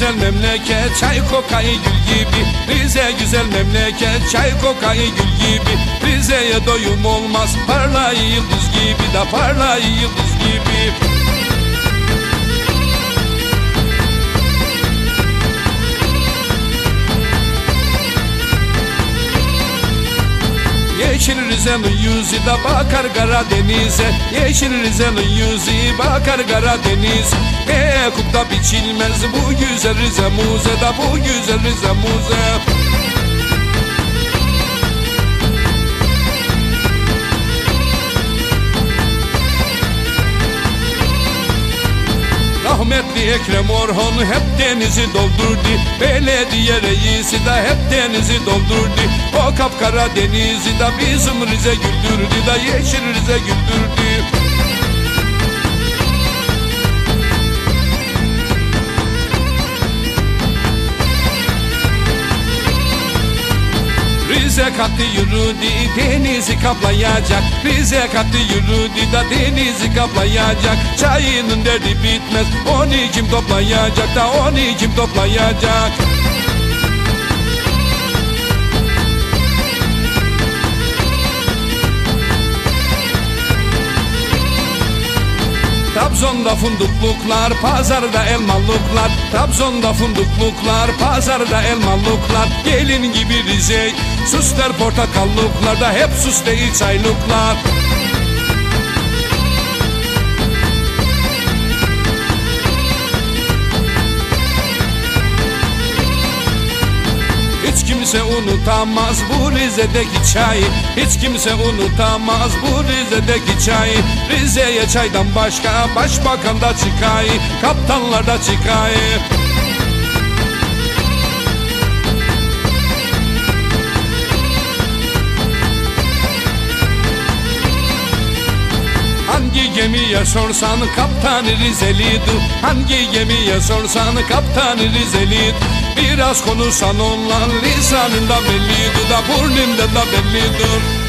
güzel memleket çay kokayı gül gibi. Rize güzel memleket çay kokayı gül gibi. Rize'ye doyum olmaz parlayı yıldız gibi da parlayı yıldız gibi. Yeşil Rize'nin yüzü de bakar Karadeniz'e. Yeşil Rize'nin yüzü bakar Karadeniz E kupta biçilmez bu güzel Rize muze da bu güzel Rize muze. Rahmetli Ekrem Orhan hep denizi doldurdu Belediye reisi de hep denizi doldurdu. O kapkara denizi de bizim Rize güldürdü da yeşil Rize güldürdü Rize katı yürüdü denizi kaplayacak. Rize katı yürüdü da denizi kaplayacak. Çayının derdi bitmez onu kim toplayacak da onu kim toplayacak Trabzon'da fundukluklar, pazarda elmalıklar Trabzon'da fundukluklar, pazarda elmalıklar Gelin gibi Rize, süsler portakalluklarda Hep sus değil çaylıklar kimse unutamaz bu Rize'deki çayı. Hiç kimse unutamaz bu Rize'deki çayı. Rize'ye çaydan başka başbakan da çıkay Kaptanlar da çıkay. Hangi gemiye sorsan kaptan Rizeli'dir. Hangi gemiye sorsan kaptan Rizeli'dir Biraz konuşsan onunla lisanında bellidir da burnunda da bellidir